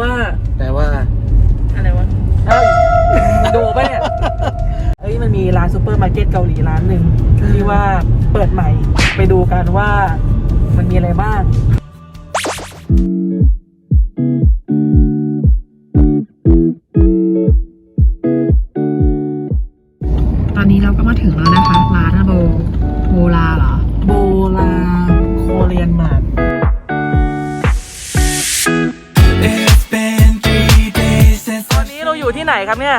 ว่าแปลว่า อะไรวะเอ้ยดูปะเนี่ยเอ้ยมันมีร้านซูเปอร์มาร์เก็ตเกาหลีร้านหนึ่งที่ว่าเปิดใหม่ไปดูกันว่ามันมีอะไรบ้าง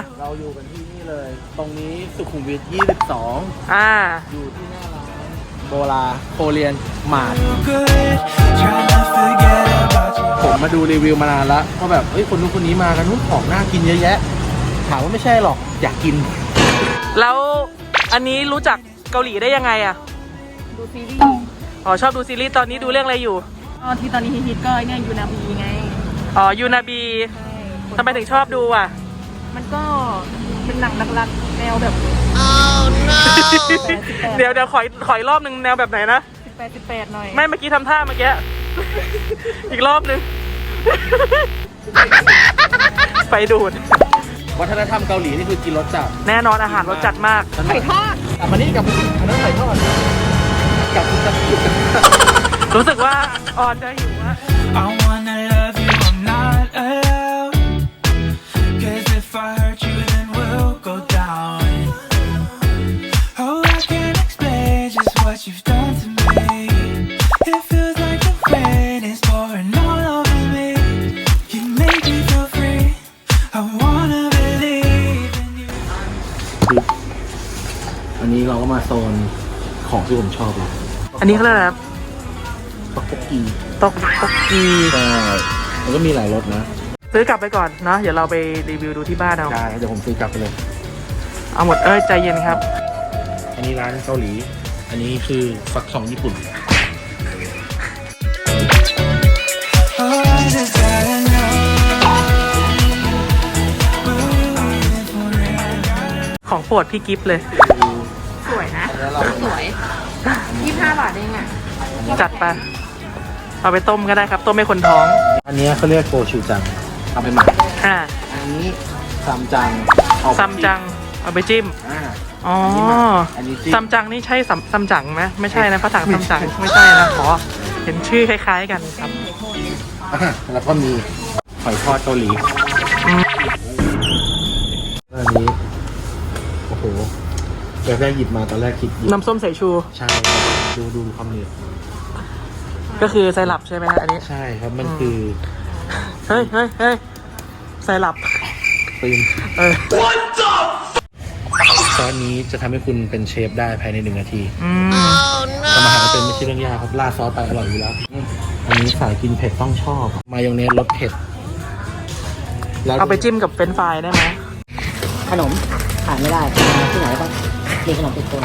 เนี่ยเราอยู่กันที่นี่เลย ตรงนี้สุขุมวิท 22 อ่า อยู่ที่หน้าร้านโบราโคเรียนมาร์ท I'm good. Trying to forget about you. ผมมาดูรีวิวมานานแล้วว่าแบบเอ้ยคนนู้นคนนี้มากันนู้นของน่ากินเยอะแยะ ถามว่าไม่ใช่หรอกอยากกิน แล้วอันนี้รู้จักเกาหลีได้ยังไงอะ ดูซีรีส์อ๋อชอบดูซีรีส์ตอนนี้ดูเรื่องอะไรอยู่ อ๋อที่ตอนนี้ฮิตๆก็เนี่ยยูนาบีไง อ๋อยูนาบีทำไมถึงชอบดูอะ มันก็เป็นหนังรักๆแนวแบบเดี๋ยวเดี๋ยวขอขออีกรอบหนึ่งแนวแบบไหนนะ สิบแปดสิบแปดหน่อย ไม่เมื่อกี้ทำท่าเมื่อกี้ อีกรอบหนึ่ง ไปดูด วัฒนธรรมเกาหลีนี่คือกินรสจัดแน่นอนอาหารรสจัดมากไข่ทอดกลับมานี่กลับมาอันนั้นไข่ทอดกลับกลับ รู้สึกว่าออนจะหิวอะ I wanna ก็มาโซนของที่ผมชอบแล้วอันนี้เขาเรียกอะไรครับต๊อกโกกีตอกตอกกีใช่มันก็มีหลายรสนะซื้อกลับไปก่อนเนาะเดี๋ยวเราไปรีวิวดูที่บ้านเอาใช่เดี๋ยวผมซื้อกลับไปเลย เอาหมดเอ้ยใจเย็นครับ อันนี้ร้านเกาหลี อันนี้คือฟักทองญี่ปุ่น Oh, I just gotta know. Will you waiting for real? ของโปรดพี่กิฟต์เลย สวยนะแล้วเราสวยยี่ห้าบาทเองอะจัดไป เอาไปต้มก็ได้ครับต้มให้คนท้อง อันนี้เขาเรียกโกชูจังเอาไปหมักอ่าอันนี้ซัมจังเอาไปซัมจัง เอาไปจิ้มอ่าอ๋ออันนี้จิ้มซัมจังนี่ใช่ซัมซัมจังไหมไม่ใช่นะภาษาซัมจังไม่ใช่นะขอเห็นชื่อคล้าย ๆกันครับอะแล้วก็มีหอยทอดเกาหลีอืมอันนี้โอ้โห ตอนแรกหยิบมาตอนแรกคิดหยิบน้ำส้มสายชู ใช่ดูดูความเหนียวก็คือไซรัปใช่ไหมฮะอันนี้ ใช่ครับมันคือเฮ้ยเฮ้ยเฮ้ยไซรัปปืนเออซอสนี้จะทำให้คุณเป็นเชฟได้ภายในหนึ่งนาทีอืมทำอาหารเป็นไม่ใช่เรื่องยากครับราดซอสไปอร่อยอยู่แล้วอืมอันนี้สายกินเผ็ดต้องชอบมายองเนสรสเผ็ดแล้วเอาไปจิ้มกับเฟรนช์ฟรายได้ไหมขนมขาดไม่ได้มาที่ไหนก็ต้อง มีขนมติดตัว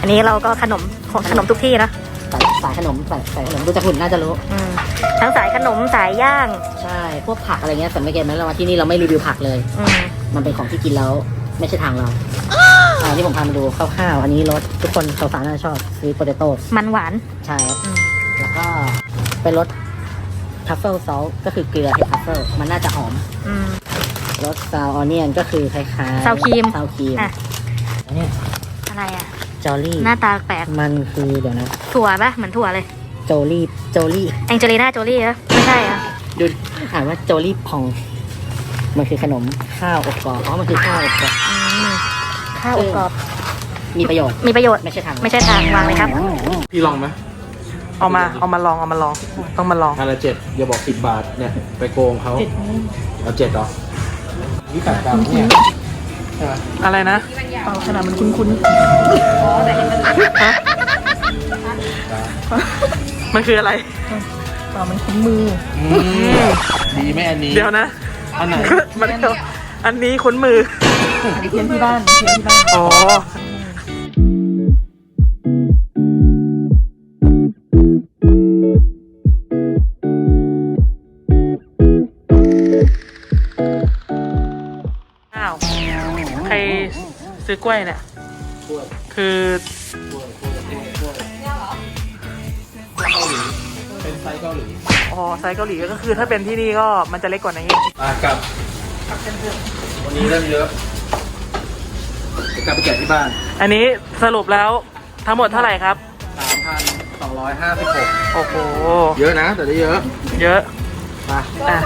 อันนี้เราก็ขนมของขนมทุกที่นะสายสายขนมสายสายขนมดูจากหุ่นน่าจะรู้ อืมทั้งสายขนมสายย่างใช่ พวกผักอะไรเงี้ยสังเกตไหมเรามาที่นี่เราไม่รีวิวผักเลย อืมมันเป็นของที่กินแล้วไม่ใช่ทางเราอ่าที่ผมพามาดูคร่าวๆอันนี้รสทุกคนสาวๆน่าจะชอบซีโปเตโต้มันหวาน ใช่ครับอืม แล้วก็เป็นรสทัฟเฟิลซอลก็คือเกลือเห็ดทัฟเฟิลมันน่าจะหอมอืม รสซาวออเนียนก็คือคล้ายๆซาวครีม ซาวครีม อะอัน เนี้ยอะไรอะ จอลี่ หน้าตาแปลกมันคือเดี๋ยวนะถั่วปะเหมือนถั่วเลยโจลี่โจลี่แองเจลิน่าโจลี่เหรอไม่ใช่อะดูอ่านว่าโจลี่พอง มันคือขนมข้าวอบกรอบอ๋อมันคือข้าวอบกรอบอืมข้าวอบกรอบมีประโยชน์ มีประโยชน์ ไม่ใช่ทาง ไม่ใช่ทางวางเลยครับ พี่ลองไหมเอามา เอามาลอง เอามาลอง ต้องมาลองอันละเจ็ดอย่าบอกสิบบาทเนี่ย ไปโกงเขาเอาเจ็ดเหรอนี่แปดกรัมเนี่ยใช่ไหม อะไรนะเปล่าขนาดมันคุ้นๆฮะมันคืออะไร เปล่ามันคุ้นมืออืมดีไหมอันนี้เดี๋ยวนะ อันไหน มันเดียวอันนี้คุ้นมืออันนี้เทียนที่บ้านเทียนที่บ้าน อ๋อ ซื้อกล้วยเนี่ยคือเป็นไซส์เกาหลีอ๋อไซส์เกาหลีก็คือถ้าเป็นที่นี่ก็มันจะเล็กกว่านี้มากลับวันนี้เริ่มเยอะจะกลับไปแกะที่บ้าน อันนี้สรุปแล้วทั้งหมดเท่าไหร่ครับสามพันสองร้อยห้าสิบหกโอ้โห เยอะนะแต่ได้เยอะ เยอะ มาอะ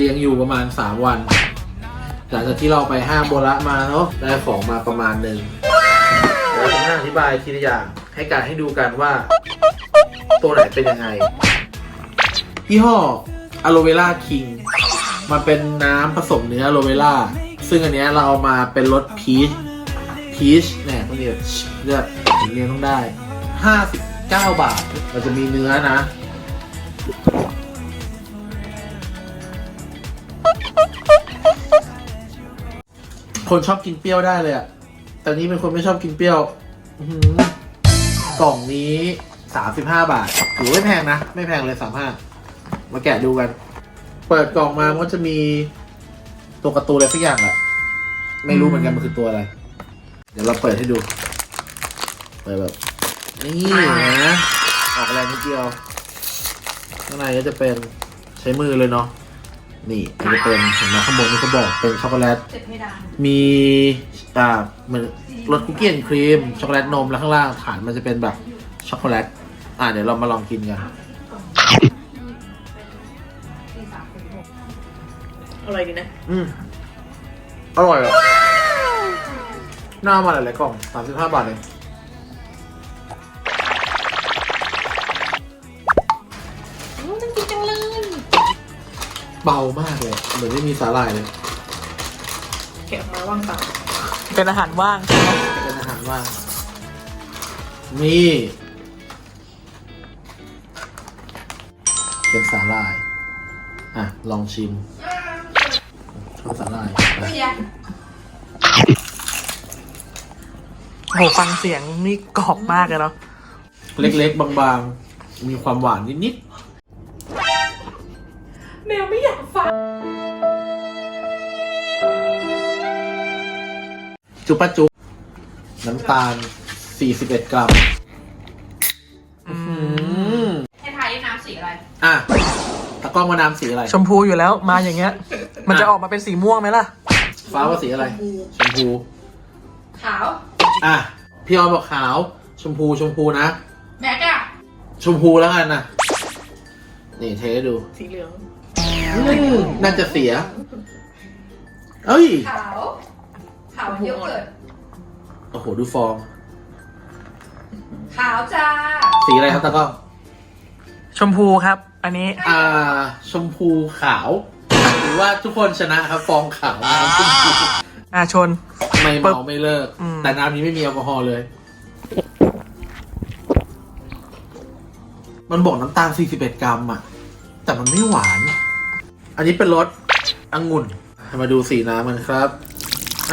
เลี้ยงอยู่ประมาณสามวัน หลังจากที่เราไปห้างโบระมาเนาะได้ของมาประมาณหนึ่งเดี๋ยวผมจะอธิบายทีละอย่างให้การให้ดูกันว่า ตัวไหนเป็นยังไงยี่ห้ออะโลเวล่าคิงมันเป็นน้ำผสมเนื้ออะโลเวล่าซึ่งอันเนี้ยเราเอามาเป็นรสพีชพีชเนี่ยต้องเรียกเลือกเรียนต้องได้ 59 บาทมันจะมีเนื้อนะ คนชอบกินเปรี้ยวได้เลยอะแต่นี้เป็นคนไม่ชอบกินเปรี้ยวอื้อหือกล่องนี้สามสิบห้าบาทถือไม่แพงนะ ไม่แพงเลยสามห้ามาแกะดูกัน เปิดกล่องมามันก็จะมีตัวการ์ตูนอะไรสักอย่างอะไม่รู้เหมือนกันมันคือตัวอะไร เดี๋ยวเราเปิดให้ดู เปิดแบบ นี่นะออกแรงนิดเดียวข้างในก็จะเป็นใช้มือเลยเนาะ นี่มันจะเป็นเห็นไหมข้างบนนี่เขาบอกเป็นช็อกโกแลตมีอ่าเหมือนรสคุกกี้แอนด์ครีม ช็อกโกแลตนม แล้วข้างล่างฐานมันจะเป็นแบบช็อกโกแลต อ่าเดี๋ยวเรามาลองกินกันอะไรดีนะ อืมอร่อยอะหน้ามาหลายๆกล่องสามสิบห้าบาทเอง เบามากเลยเหมือนไม่มีสาหร่ายเลยแกะมาว่างเปล่าเป็นอาหารว่างใช่ไหมเป็นอาหารว่างนี่เป็นสาหร่าย อะ ลองชิมชอบสาหร่ายไปโหฟังเสียงนี่กรอบมากเลยเนาะ เล็กๆ บางๆ มีความหวานนิดๆ แมวไม่อยากฟัง จุปะจุน้ำตาล 41 กรัมอืมให้ทายน้ำสีอะไร อะตะกล้องว่าน้ำสีอะไร ชมพูอยู่แล้วมาอย่างเงี้ย มันจะออกมาเป็นสีม่วงไหมล่ะ ฟ้าว่าสีอะไร ชมพู ขาว อะ พี่ออมบอกขาว ชมพู ชมพูนะ แม็กอะชมพูแล้วกันนะ นี่เทให้ดู สีเหลือง อืมน่าจะเสีย เอ้ย ขาว ขาวเยอะเกิดโอ้โห ดูฟอง ขาวจ้าสีอะไรครับตะกล้องชมพูครับ อันนี้ อ่า ชมพูขาวหรือว่าทุกคนชนะครับฟองขาวน้ำชมพูอ่าชน ไม่เมาไม่เลิก อืม แต่น้ำนี้ไม่มีแอลกอฮอล์เลย มันบอกน้ำตาล 41 กรัมอะ แต่มันไม่หวาน อันนี้เป็นรสองุ่น มาดูสีน้ำมันครับ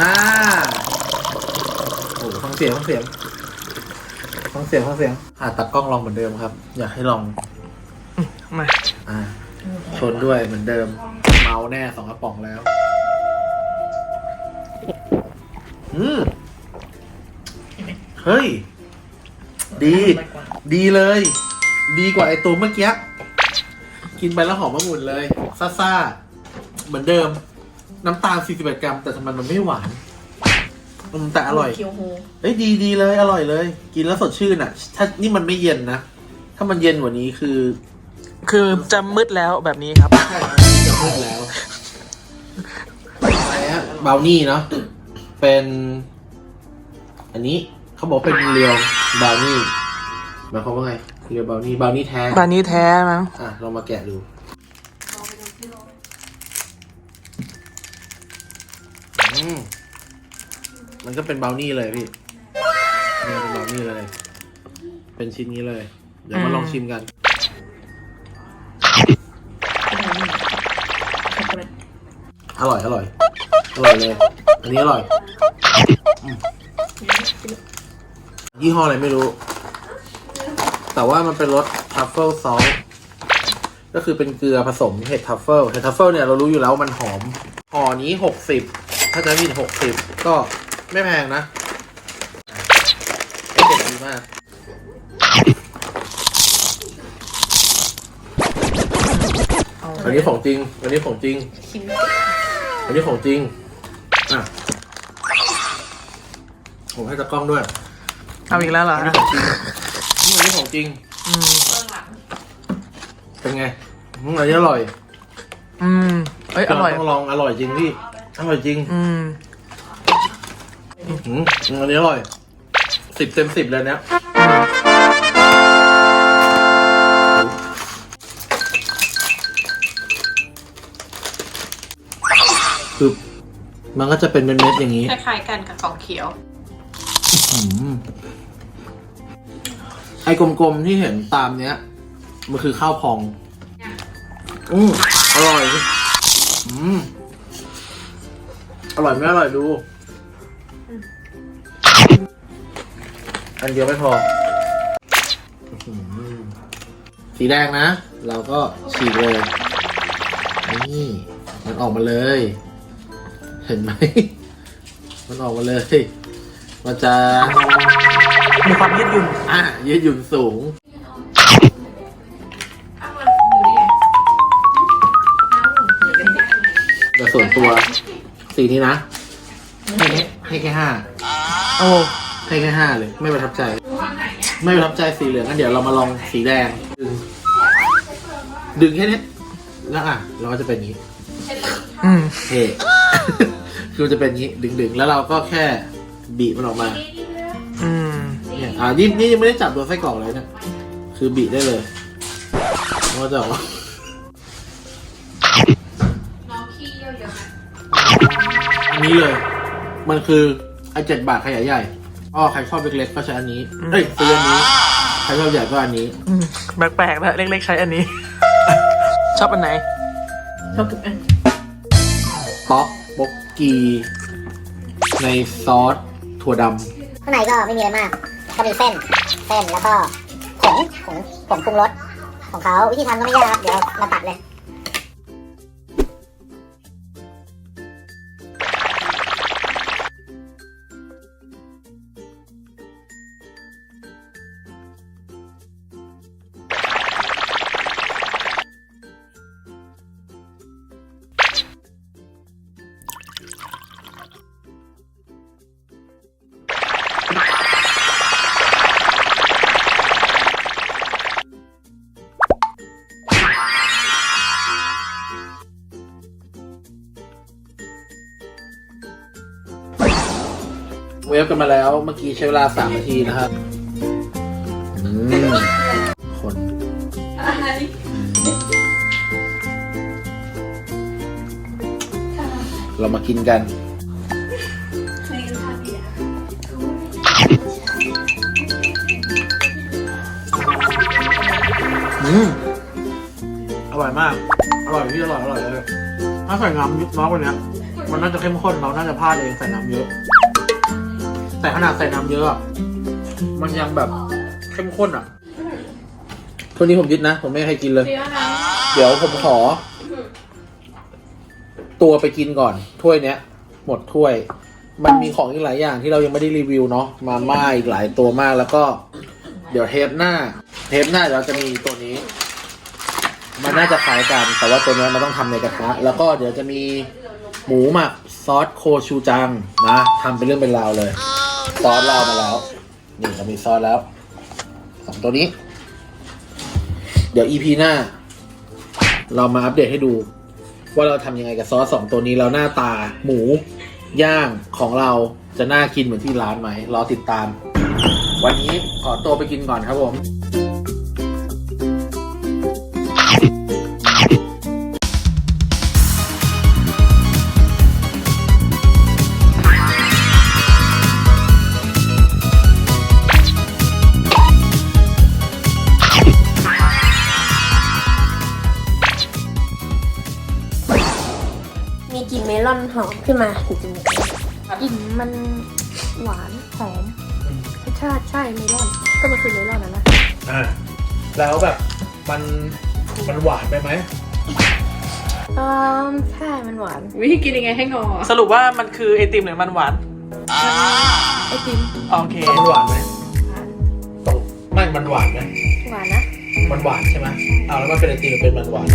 อ่า โอ้ฟังเสียงฟังเสียงฟังเสียงฟังเสียง อ่าตัดกล้องลองเหมือนเดิมครับ อยากให้ลอง มา อ่า ชนด้วยเหมือนเดิม เมาแน่สองกระป๋องแล้ว อืมเฮ้ย ดี ดีเลย ดีกว่าไอตัวเมื่อกี้ กินไปแล้วหอมมะงุ่นเลย ซ่าๆ เหมือนเดิม น้ำตาล 41 กรัม แต่ทำไมมันไม่หวานอืมแต่อร่อย เคียวโฮเอ้ยดีดีเลยอร่อยเลย กินแล้วสดชื่นอะ ถ้านี่มันไม่เย็นนะ ถ้ามันเย็นกว่านี้คือคือจะมืดแล้วแบบนี้ครับ ใช่ครับจะมืดแล้วอะไรฮะบราวนี่เนาะเป็น อันนี้เขาบอกเป็นเรียวบราวนี่หมายความว่าไง เรียวบราวนี่บราวนี่แท้บานนี้แท้มั้งอะลองมาแกะดูอืมมันก็เป็นบราวนี่เลยพี่นี่เป็นบราวนี่เลย เป็นชิ้นนี้เลย เดี๋ยวมาลองชิมกัน อร่อย อร่อย อร่อยเลย อันนี้อร่อยอืมยี่ห้ออะไรไม่รู้ แต่ว่ามันเป็นรสทัฟเฟิลซอสก็คือเป็นเกลือผสมเห็ดทัฟเฟิลเห็ดทัฟเฟิลเนี่ยเรารู้อยู่แล้วว่ามันหอมห่อนี้หกสิบถ้าจะมีหกสิบก็ไม่แพงนะเด็ดดีมากอันนี้ของจริง อันนี้ของจริง อันนี้ของจริง อะ ผมให้ตะกล้องด้วย เอาอีกแล้วเหรอ อันนี้ของจริงนี่อันนี้ของจริง อืมเป็นไงอืมอันนี้อร่อยอืมเอ้ยอร่อย ต้องลองอร่อยจริงพี่อร่อยจริงอืมอืมอันนี้อร่อยสิบเต็มสิบเลยเนี้ยคือมันก็จะเป็นเม็ดๆอย่างนี้ คล้ายๆกันกับของเขียว อืม ไอ้กลมๆที่เห็นตามเนี้ย มันคือข้าวพอง อืมอร่อย อืมอร่อยไม่อร่อยดู อันเดียวไม่พออื้อหือสีแดงนะ เราก็ฉีกเลย นี่ มันออกมาเลย เห็นไหม มันออกมาเลย มันจะ มีความยืดหยุ่นอะยืดหยุ่นสูง แต่ส่วนตัวสีนี้นะ ให้แค่ให้แค่ห้าโอ้ให้แค่ห้าเลย ไม่ประทับใจ ไม่ประทับใจสีเหลืองงั้นเดี๋ยวเรามาลองสีแดง ดึงดึงแค่นี้แล้วอะ เราก็จะเป็นอย่างนี้อืมเท่คือมันจะเป็นอย่างนี้ดึงๆ แล้วเราก็แค่บีบมันออกมาอืมเนี่ย อ่านี่นี่ยังไม่ได้จับตัวไส้กรอกเลยเนะ คือบีบได้เลยมันก็จะออกมาอันนี้เลย มันคือไอเจ็ดบาทขยายใหญ่อ๋อใครชอบเล็กๆก็ใช้อันนี้เอ้ยซื้ออันนี้ ใครชอบใหญ่ก็อันนี้ อืมแปลกๆนะเล็กๆใช้อันนี้ ชอบอันไหน ชอบทุกอันป๊อกบกกี ในซอสถั่วดข้างในก็ไม่มีอะไรมาก ก็มีเส้น เส้นแล้วก็ผงผงผงปรุงรสของเขาวิธีทำก็ไม่ยากครับ เดี๋ยวเรามาตัดเลย เวฟกันมาแล้ว เมื่อกี้ใช้เวลาสามนาทีนะครับอืมคนเรามากินกันอืมอร่อยมาก อร่อยพี่อร่อยอร่อยเลย ถ้าใส่น้ำน้อยกว่านี้มันน่าจะเข้มข้นเราน่าจะพลาดเองใส่น้ำเยอะ แต่ขนาดใส่น้ำเยอะอะมันยังแบบเข้มข้นอะทุกนี้ผมยึดนะ ผมไม่ให้ใครกินเลยเดี๋ยวผมขอ ตัวไปกินก่อน ถ้วยเนี้ย หมดถ้วย มันมีของอีกหลายอย่างที่เรายังไม่ได้รีวิวเนาะมาม่าอีกหลายตัวมากแล้วก็ เดี๋ยวเทปหน้า เทปหน้าเดี๋ยวเราจะมีตัวนี้ มันน่าจะคล้ายกัน แต่ว่าตัวเนี้ยมันต้องทำในกระทะแล้วก็เดี๋ยวจะมีหมูหมักซอสโคชูจังนะทำเป็นเรื่องเป็นราวเลย ซอสเรามาแล้วนี่เรามีซอสแล้วสองตัวนี้ เดี๋ยว EP หน้า เรามาอัปเดตให้ดู ว่าเราทำยังไงกับซอสสองตัวนี้แล้วหน้าตาหมู ย่างของเราจะน่ากินเหมือนที่ร้านไหมรอติดตาม วันนี้ขอตัวไปกินก่อนครับผม ลิ่นเมลอนหอมขึ้นมาจริงกลิ่นมันหวานหอมๆรสชาติใช่เมลอน ก็มันคือเมลอนนะนะอ่าแล้วแบบมันมันหวานไปไหมเออใช่มันหวานวิธีกินยังไงให้งอสรุปว่ามันคือไอติมหรือมันหวาน ไอติมโอเค มันหวานไหมตกไม่มันหวานไหมหวานนะมันหวานใช่ไหมเอาแล้วมันเป็นไอติมเป็นมันหวาน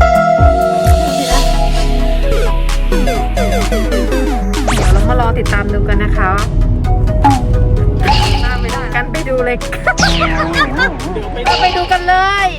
เติดตามดูกันนะคะตามไปได้กันไปดูเลยไปดูกันเลย